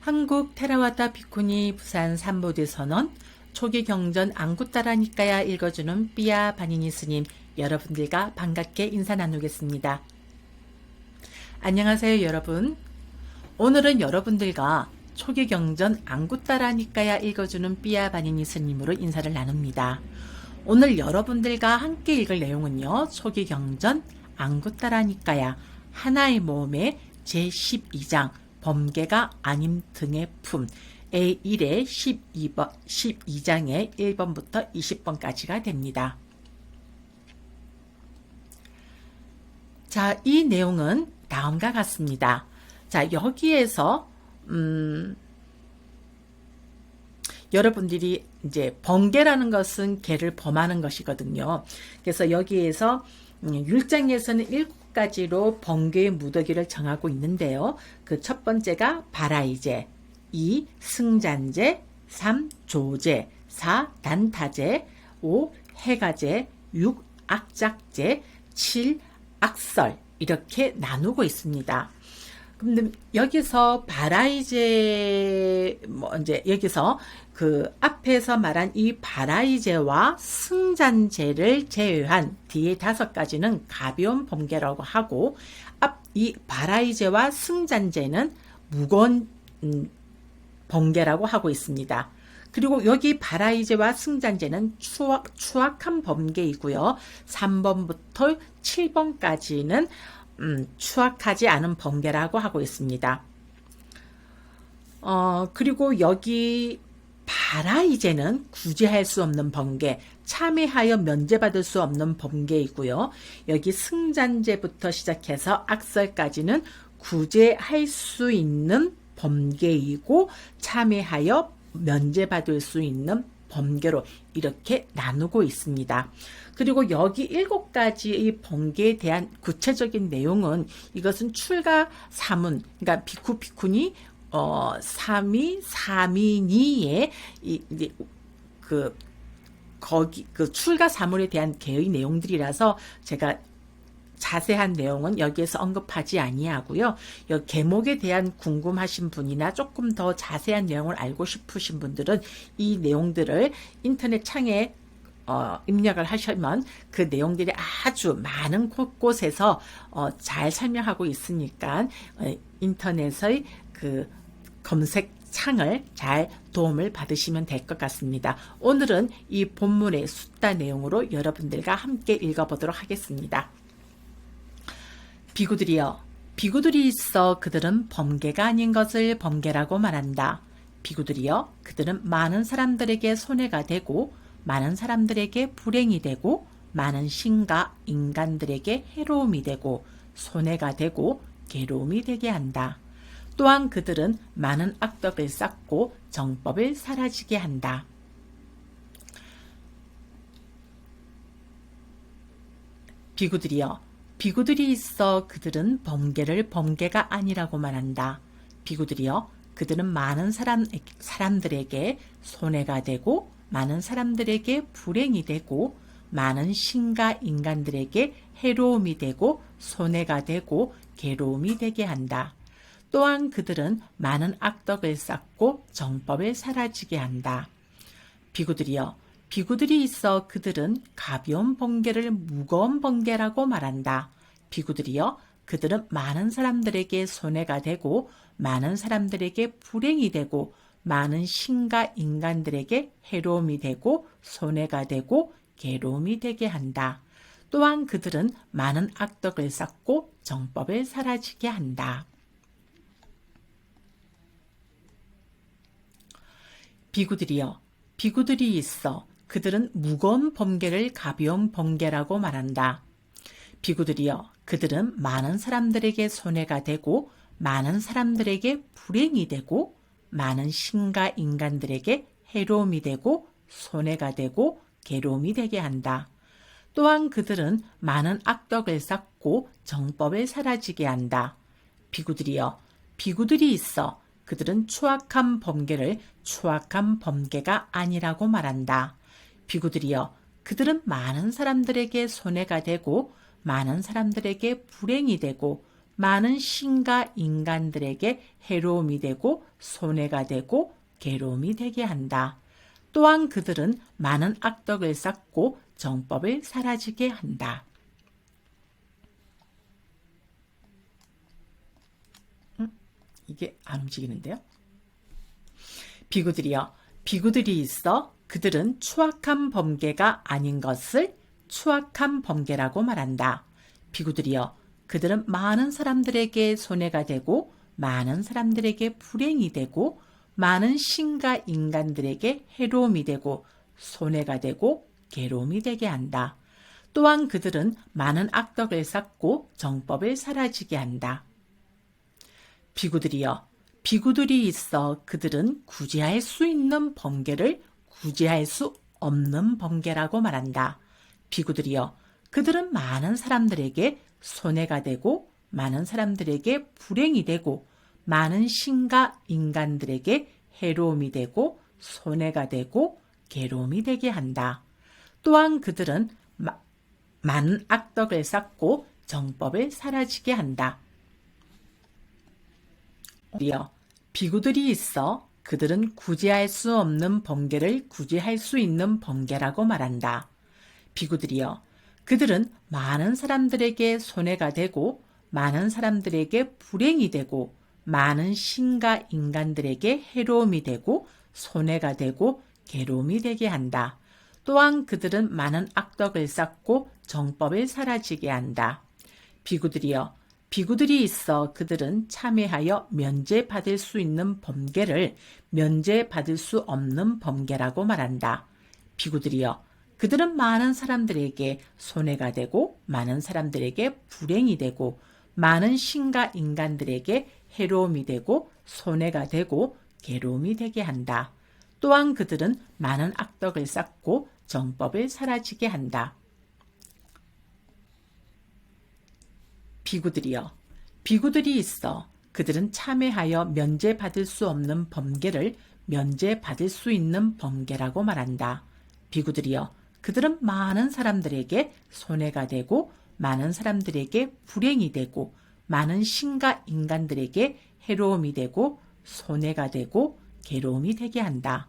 한국 테라와타 비쿠니 부산 삼보대 선언 초기 경전 안구따라니까야 읽어주는 삐아 바니니 스님 여러분들과 반갑게 인사 나누겠습니다. 안녕하세요 여러분. 오늘은 여러분들과 초기 경전 안구따라니까야 읽어주는 삐아 바니니 스님으로 인사를 나눕니다. 오늘 여러분들과 함께 읽을 내용은요. 초기 경전 안구따라니까야 하나의 모험의 제12장 범계가 아님 등의 품 A1의 12번, 12장의 1번부터 20번까지가 됩니다. 자, 이 내용은 다음과 같습니다. 자, 여기에서, 음, 여러분들이 이제 번개라는 것은 개를 범하는 것이거든요. 그래서 여기에서 음, 율장에서는 일곱 가지로 번개의 무더기를 정하고 있는데요. 그 첫 번째가 바라이제, 2. 승잔제, 3. 조제, 4. 단타제, 5. 해가제, 6. 악작제, 7. 악설 이렇게 나누고 있습니다. 근데 여기서 바라이제 뭐 이제 여기서 그 앞에서 말한 이 바라이제와 승잔제를 제외한 뒤에 다섯 가지는 가벼운 범계라고 하고 앞 이 바라이제와 승잔제는 무거운 음, 범계라고 하고 있습니다. 그리고 여기 바라이제와 승잔제는 추악, 추악한 범계이고요. 3번부터 7번까지는 음, 추악하지 않은 범계라고 하고 있습니다. 어, 그리고 여기 바라 이제는 구제할 수 없는 번개, 참여하여 면제받을 수 없는 번개이고요. 여기 승잔제부터 시작해서 악설까지는 구제할 수 있는 범계이고 참여하여 면제받을 수 있는 범계로 이렇게 나누고 있습니다. 그리고 여기 일곱 가지의 번개에 대한 구체적인 내용은 이것은 출가 사문, 그러니까 비쿠 비쿠니 어, 3위, 3위니의 이, 이제 그 거기 그 출가 사물에 대한 개의 내용들이라서 제가 자세한 내용은 여기에서 언급하지 아니하고요. 여 계목에 대한 궁금하신 분이나 조금 더 자세한 내용을 알고 싶으신 분들은 이 내용들을 인터넷 창에 어, 입력을 하시면 그 내용들이 아주 많은 곳곳에서 어, 잘 설명하고 있으니까 어, 인터넷의 그 검색 창을 잘 도움을 받으시면 될 것 같습니다. 오늘은 이 본문의 숫자 내용으로 여러분들과 함께 읽어보도록 하겠습니다. 비구들이여, 비구들이 있어 그들은 범계가 아닌 것을 범계라고 말한다. 비구들이여, 그들은 많은 사람들에게 손해가 되고, 많은 사람들에게 불행이 되고, 많은 신과 인간들에게 해로움이 되고, 손해가 되고, 괴로움이 되게 한다. 또한 그들은 많은 악덕을 쌓고 정법을 사라지게 한다. 비구들이여, 비구들이 있어 그들은 범계를 범계가 아니라고 말한다. 비구들이여, 그들은 많은 사람, 사람들에게 손해가 되고, 많은 사람들에게 불행이 되고, 많은 신과 인간들에게 해로움이 되고, 손해가 되고, 괴로움이 되게 한다. 또한 그들은 많은 악덕을 쌓고 정법을 사라지게 한다. 비구들이여, 비구들이 있어 그들은 가벼운 번개를 무거운 번개라고 말한다. 비구들이여, 그들은 많은 사람들에게 손해가 되고, 많은 사람들에게 불행이 되고, 많은 신과 인간들에게 해로움이 되고, 손해가 되고, 괴로움이 되게 한다. 또한 그들은 많은 악덕을 쌓고 정법을 사라지게 한다. 비구들이여, 비구들이 있어 그들은 무거운 번개를 가벼운 번개라고 말한다. 비구들이여, 그들은 많은 사람들에게 손해가 되고, 많은 사람들에게 불행이 되고, 많은 신과 인간들에게 해로움이 되고, 손해가 되고, 괴로움이 되게 한다. 또한 그들은 많은 악덕을 쌓고 정법을 사라지게 한다. 비구들이여, 비구들이 있어 그들은 추악한 범계를 추악한 범계가 아니라고 말한다. 비구들이여, 그들은 많은 사람들에게 손해가 되고, 많은 사람들에게 불행이 되고, 많은 신과 인간들에게 해로움이 되고 손해가 되고 괴로움이 되게 한다. 또한 그들은 많은 악덕을 쌓고 정법을 사라지게 한다. 음, 이게 안 움직이는데요? 비구들이여, 비구들이 있어 그들은 추악한 범계가 아닌 것을 추악한 범계라고 말한다. 비구들이여, 그들은 많은 사람들에게 손해가 되고 많은 사람들에게 불행이 되고 많은 신과 인간들에게 해로움이 되고 손해가 되고 괴로움이 되게 한다. 또한 그들은 많은 악덕을 쌓고 정법을 사라지게 한다. 비구들이여, 비구들이 있어 그들은 구제할 수 있는 번개를 구제할 수 없는 번개라고 말한다. 비구들이여, 그들은 많은 사람들에게 손해가 되고 많은 사람들에게 불행이 되고 많은 신과 인간들에게 해로움이 되고 손해가 되고 괴로움이 되게 한다. 또한 그들은 마, 많은 악덕을 쌓고 정법을 사라지게 한다. 비구들이 있어 그들은 구제할 수 없는 번개를 구제할 수 있는 번개라고 말한다. 비구들이여 그들은 많은 사람들에게 손해가 되고 많은 사람들에게 불행이 되고 많은 신과 인간들에게 해로움이 되고 손해가 되고 괴로움이 되게 한다. 또한 그들은 많은 악덕을 쌓고 정법을 사라지게 한다. 비구들이여 비구들이 있어 그들은 참여하여 면제받을 수 있는 범계를 면제받을 수 없는 범계라고 말한다. 비구들이여 그들은 많은 사람들에게 손해가 되고 많은 사람들에게 불행이 되고 많은 신과 인간들에게 해로움이 되고 손해가 되고 괴로움이 되게 한다. 또한 그들은 많은 악덕을 쌓고 정법을 사라지게 한다. 비구들이여 비구들이 있어 그들은 참회하여 면제받을 수 없는 범계를 면제받을 수 있는 범계라고 말한다. 비구들이여 그들은 많은 사람들에게 손해가 되고 많은 사람들에게 불행이 되고 많은 신과 인간들에게 해로움이 되고 손해가 되고 괴로움이 되게 한다.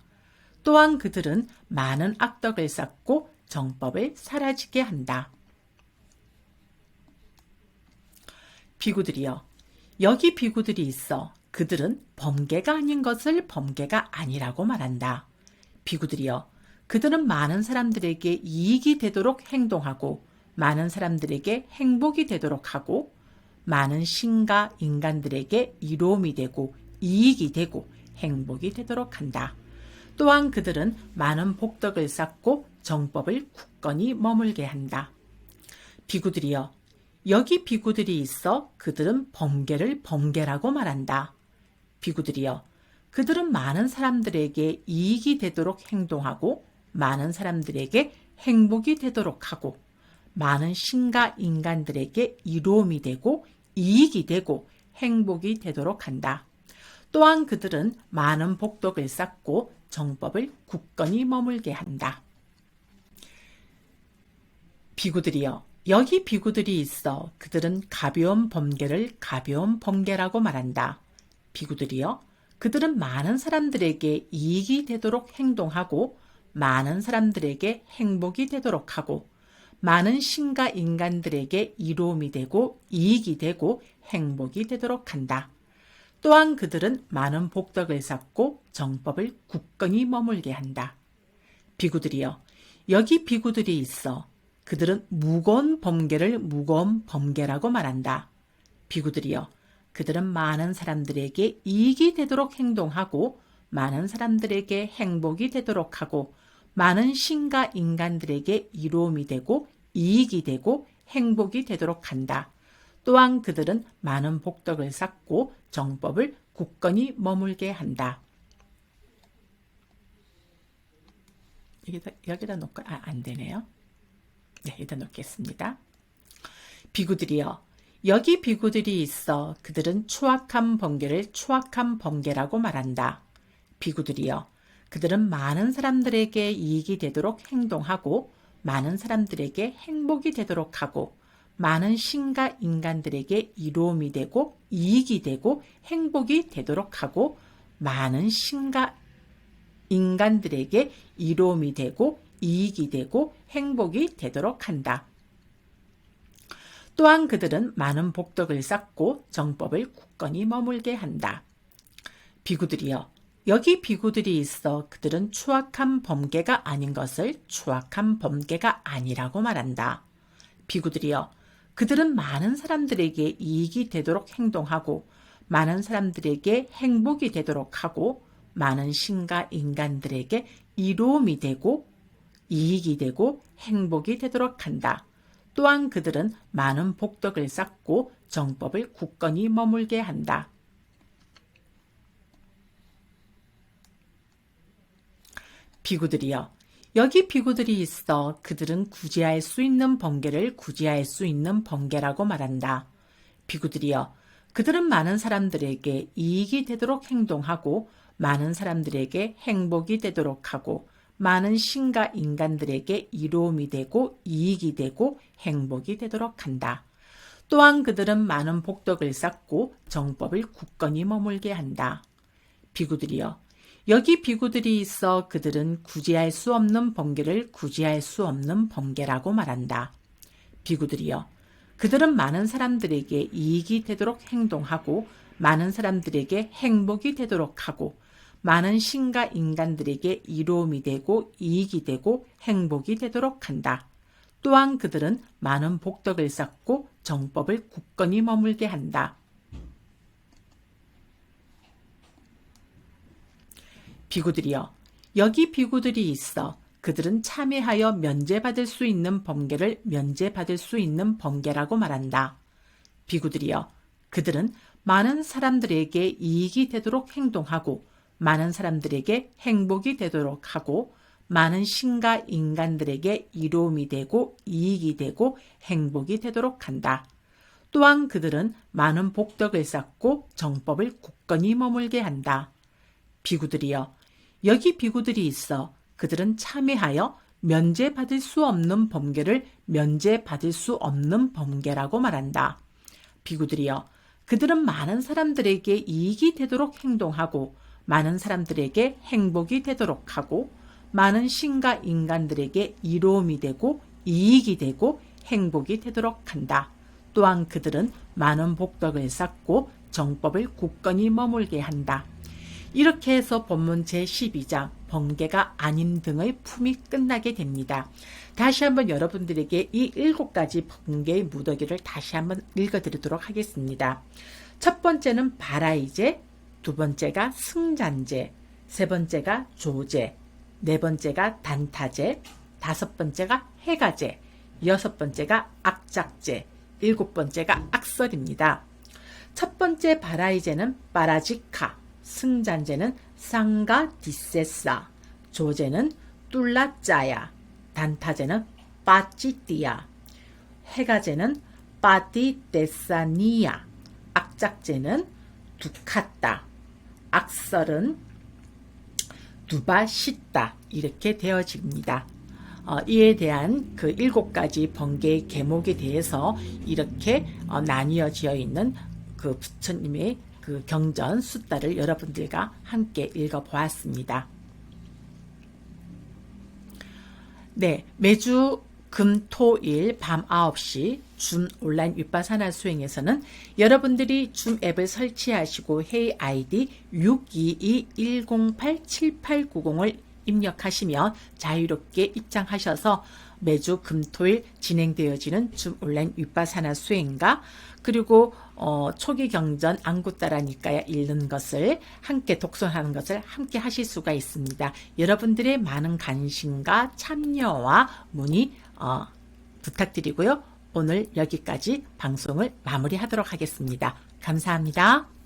또한 그들은 많은 악덕을 쌓고 정법을 사라지게 한다. 비구들이여, 여기 비구들이 있어 그들은 범계가 아닌 것을 범계가 아니라고 말한다. 비구들이여, 그들은 많은 사람들에게 이익이 되도록 행동하고 많은 사람들에게 행복이 되도록 하고 많은 신과 인간들에게 이로움이 되고 이익이 되고 행복이 되도록 한다. 또한 그들은 많은 복덕을 쌓고 정법을 굳건히 머물게 한다. 비구들이여, 여기 비구들이 있어 그들은 범계를 범계라고 말한다. 비구들이여, 그들은 많은 사람들에게 이익이 되도록 행동하고 많은 사람들에게 행복이 되도록 하고 많은 신과 인간들에게 이로움이 되고 이익이 되고 행복이 되도록 한다. 또한 그들은 많은 복덕을 쌓고 정법을 굳건히 머물게 한다. 비구들이여, 여기 비구들이 있어 그들은 가벼운 범계를 가벼운 범계라고 말한다. 비구들이여, 그들은 많은 사람들에게 이익이 되도록 행동하고 많은 사람들에게 행복이 되도록 하고 많은 신과 인간들에게 이로움이 되고 이익이 되고 행복이 되도록 한다. 또한 그들은 많은 복덕을 쌓고 정법을 굳건히 머물게 한다. 비구들이여, 여기 비구들이 있어 그들은 무거운 범계를 무거운 범계라고 말한다. 비구들이여, 그들은 많은 사람들에게 이익이 되도록 행동하고 많은 사람들에게 행복이 되도록 하고 많은 신과 인간들에게 이로움이 되고 이익이 되고 행복이 되도록 한다. 또한 그들은 많은 복덕을 쌓고 정법을 굳건히 머물게 한다. 여기다, 여기다 놓고, 아, 안 되네요. 네, 여기다 놓겠습니다. 비구들이여, 여기 비구들이 있어 그들은 추악한 번개를 추악한 번개라고 말한다. 비구들이여, 그들은 많은 사람들에게 이익이 되도록 행동하고 많은 사람들에게 행복이 되도록 하고 많은 신과 인간들에게 이로움이 되고 이익이 되고 행복이 되도록 하고 많은 신과 인간들에게 이로움이 되고 이익이 되고 행복이 되도록 한다. 또한 그들은 많은 복덕을 쌓고 정법을 굳건히 머물게 한다. 비구들이여, 여기 비구들이 있어 그들은 추악한 범계가 아닌 것을 추악한 범계가 아니라고 말한다. 비구들이여, 그들은 많은 사람들에게 이익이 되도록 행동하고 많은 사람들에게 행복이 되도록 하고 많은 신과 인간들에게 이로움이 되고 이익이 되고 행복이 되도록 한다. 또한 그들은 많은 복덕을 쌓고 정법을 굳건히 머물게 한다. 비구들이여 여기 비구들이 있어 그들은 구제할 수 있는 번개를 구제할 수 있는 번개라고 말한다. 비구들이여 그들은 많은 사람들에게 이익이 되도록 행동하고 많은 사람들에게 행복이 되도록 하고 많은 신과 인간들에게 이로움이 되고 이익이 되고 행복이 되도록 한다. 또한 그들은 많은 복덕을 쌓고 정법을 굳건히 머물게 한다. 비구들이여 여기 비구들이 있어 그들은 구제할 수 없는 번개를 구제할 수 없는 번개라고 말한다. 비구들이여 그들은 많은 사람들에게 이익이 되도록 행동하고 많은 사람들에게 행복이 되도록 하고 많은 신과 인간들에게 이로움이 되고 이익이 되고 행복이 되도록 한다. 또한 그들은 많은 복덕을 쌓고 정법을 굳건히 머물게 한다. 비구들이여 여기 비구들이 있어 그들은 참여하여 면제받을 수 있는 범계를 면제받을 수 있는 범계라고 말한다. 비구들이여 그들은 많은 사람들에게 이익이 되도록 행동하고 많은 사람들에게 행복이 되도록 하고 많은 신과 인간들에게 이로움이 되고 이익이 되고 행복이 되도록 한다. 또한 그들은 많은 복덕을 쌓고 정법을 굳건히 머물게 한다. 비구들이여 여기 비구들이 있어 그들은 참여하여 면제받을 수 없는 범계를 면제받을 수 없는 범계라고 말한다. 비구들이여 그들은 많은 사람들에게 이익이 되도록 행동하고 많은 사람들에게 행복이 되도록 하고 많은 신과 인간들에게 이로움이 되고 이익이 되고 행복이 되도록 한다. 또한 그들은 많은 복덕을 쌓고 정법을 굳건히 머물게 한다. 이렇게 해서 본문 제12장 번개가 아닌 등의 품이 끝나게 됩니다. 다시 한번 여러분들에게 이 일곱 가지 번개의 무더기를 다시 한번 읽어드리도록 하겠습니다. 첫 번째는 바라이제, 두 번째가 승잔제, 세 번째가 조제, 네 번째가 단타제, 다섯 번째가 해가제, 여섯 번째가 악작제, 일곱 번째가 악설입니다. 첫 번째 바라이제는 빠라지카, 승잔제는 상가 디세사, 조제는 뚫라짜야, 단타제는 빠찌띠야, 해가제는 빠띠데사니야, 악작제는 두카따, 악설은 두바시다 이렇게 되어집니다. 어, 이에 대한 그 일곱 가지 번개의 계목에 대해서 이렇게 어, 나뉘어지어 있는 그 부처님의 그 경전 숫다를 여러분들과 함께 읽어보았습니다. 네, 매주 금, 토, 일 밤 9시 줌 온라인 윗바사나 수행에서는 여러분들이 줌 앱을 설치하시고 회의 아이디 622-108-7890을 입력하시면 자유롭게 입장하셔서 매주 금토일 진행되어지는 줌 온라인 윗바사나 수행과 그리고 어, 초기 경전 안구따라니까야 읽는 것을 함께 독서하는 것을 함께 하실 수가 있습니다. 여러분들의 많은 관심과 참여와 문의 어, 부탁드리고요. 오늘 여기까지 방송을 마무리하도록 하겠습니다. 감사합니다.